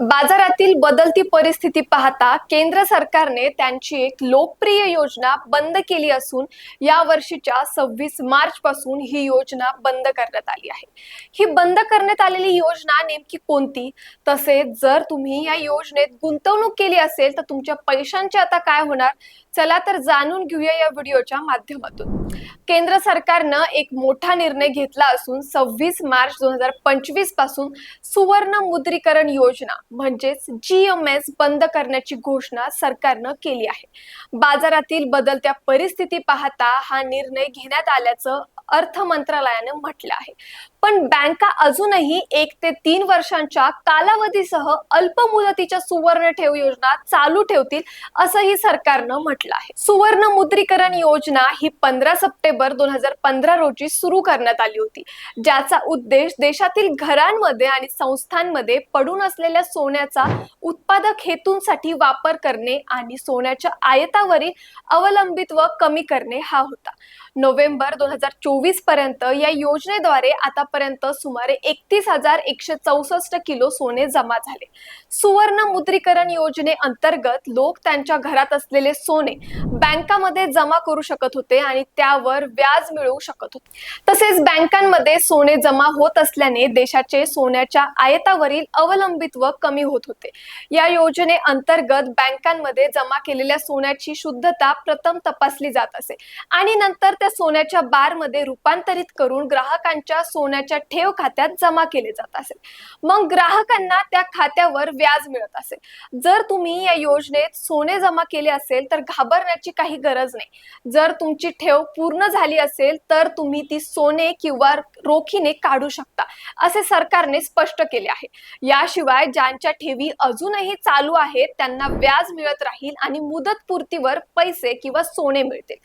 बाजारातील बदलती परिस्थिती पाहता केंद्र सरकारने त्यांची एक लोकप्रिय योजना बंद केली असून या वर्षीच्या सव्वीस मार्च पासून ही योजना बंद करण्यात आली आहे. ही बंद करण्यात आलेली योजना नेमकी कोणती? तसेच जर तुम्ही या योजनेत गुंतवणूक केली असेल तर तुमच्या पैशांचे आता काय होणार? चला तर जाणून घेऊया या व्हिडिओच्या माध्यमातून. केंद्र सरकारनं एक मोठा निर्णय घेतला असून सव्वीस मार्च दोन हजार पंचवीसपासून सुवर्ण मुद्रीकरण योजना म्हणजेच जी एम एस बंद करण्याची घोषणा सरकारनं केली आहे. बाजारातील बदलत्या परिस्थिती पाहता हा निर्णय घेण्यात आल्याचं अर्थ मंत्रालयानं म्हटलं आहे. पण बँका अजूनही एक ते तीन वर्षांच्या कालावधीसह अल्प मुदतीच्या सुवर्ण ठेव योजना चालू ठेवतील असंही सरकारनं म्हटलं आहे. सुवर्ण मुद्रीकरण योजना ही पंधरा सप्टेंबर दोन हजार पंधरा रोजी सुरू करण्यात आली होती ज्याचा उद्देश देशातील घरांमध्ये आणि संस्थांमध्ये पडून असलेल्या सोन्याचा उत्पादक हेतूंसाठी वापर करणे आणि सोन्याच्या आयतावरील अवलंबित्व कमी करणे हा होता. नोव्हेंबर दोन हजार चोवीसपर्यंत या योजनेद्वारे आता आतापर्यंत सुमारे एकतीस हजार एकशे चौसष्ट किलो सोने जमा झाले. सुवर्ण मुद्रीकरण योजनेअंतर्गत लोक त्यांच्या घरात असलेले सोने बँकामध्ये जमा करू शकत होते आणि त्यावर व्याज मिळवू शकत होते. तसेच बँकांमध्ये सोने जमा होत असल्याने देशाचे सोन्याच्या आयतावरील अवलंबित्व कमी होत होते. या योजनेअंतर्गत बँकांमध्ये जमा केलेल्या सोन्याची शुद्धता प्रथम तपासली जात असे. आणि नंतर त्या सोन्याच्या बारमध्ये रूपांतरित करून ग्राहकांच्या सोन्या सोन्याच्या ठेव खात्यात जमा केले जात असेल. मग ग्राहकांना त्या खात्यावर व्याज मिळत असेल. जर तुम्ही या योजनेत सोने जमा केले असेल तर घाबरण्याची काही गरज नाही. जर तुमची ठेव पूर्ण झाली असेल तर तुम्ही ती सोने किंवा रोखीने काढू शकता असे सरकारने स्पष्ट केले आहे. याशिवाय ज्यांच्या ठेवी अजूनही चालू आहेत त्यांना व्याज मिळत राहील आणि मुदतपूर्तीवर पैसे किंवा सोने मिळतील.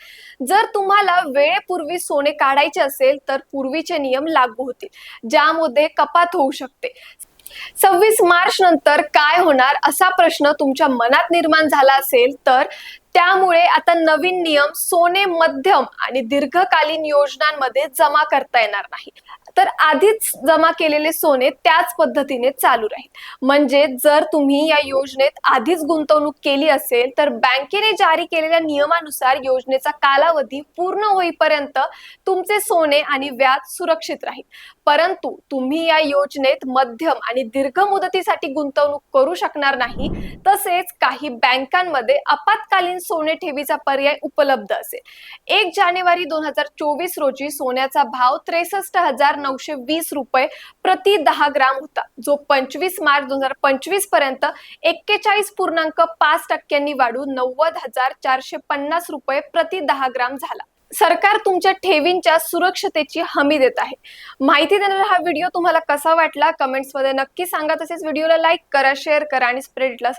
जर तुम्हाला वेळेपूर्वी सोने काढायचे असेल तर पूर्वीचे नियम लागू होतील. ज्यामध्ये कपात होऊ शकते. सव्वीस मार्च नंतर काय होणार असा प्रश्न तुमच्या मनात निर्माण झाला असेल तर त्यामुळे आता नवीन नियम सोने मध्यम आणि दीर्घकालीन योजनांमध्ये जमा करता येणार नाही. तर आधीच जमा केलेले सोने त्याच पद्धतीने चालू राहील. म्हणजे जर तुम्ही या योजनेत आधीच गुंतवणूक केली असेल तर बँकेने जारी केलेल्या नियमानुसार योजनेचा कालावधी पूर्ण होईपर्यंत तुमचे सोने आणि व्याज सुरक्षित राहील. परंतु तुम्ही या योजनेत मध्यम आणि दीर्घ मुदतीसाठी गुंतवणूक करू शकणार नाही तसेच काही बँकांमध्ये आपत्कालीन सोने ठेवीचा पर्याय उपलब्ध असेल. एक जानेवारी दोन हजार चोवीस रोजी सोन्याचा भाव त्रेसष्ट हजार नऊशे वीस रुपये प्रति दहा ग्राम होता. जो पंचवीस मार्च दोन हजार पंचवीसपर्यंत एक्केचाळीस पूर्णांक पाच टक्क्यांनी वाढून नव्वद हजार चारशे पन्नास रुपये प्रति दहा ग्राम झाला. सरकार तुमच्या ठेवींच्या सुरक्षतेची हमी देत आहे. माहिती देणारा हा व्हिडिओ तुम्हाला कसा वाटला? कमेंट्समध्ये नक्की सांगा. तसेच व्हिडिओला लाईक करा शेअर करा आणि स्प्रेडला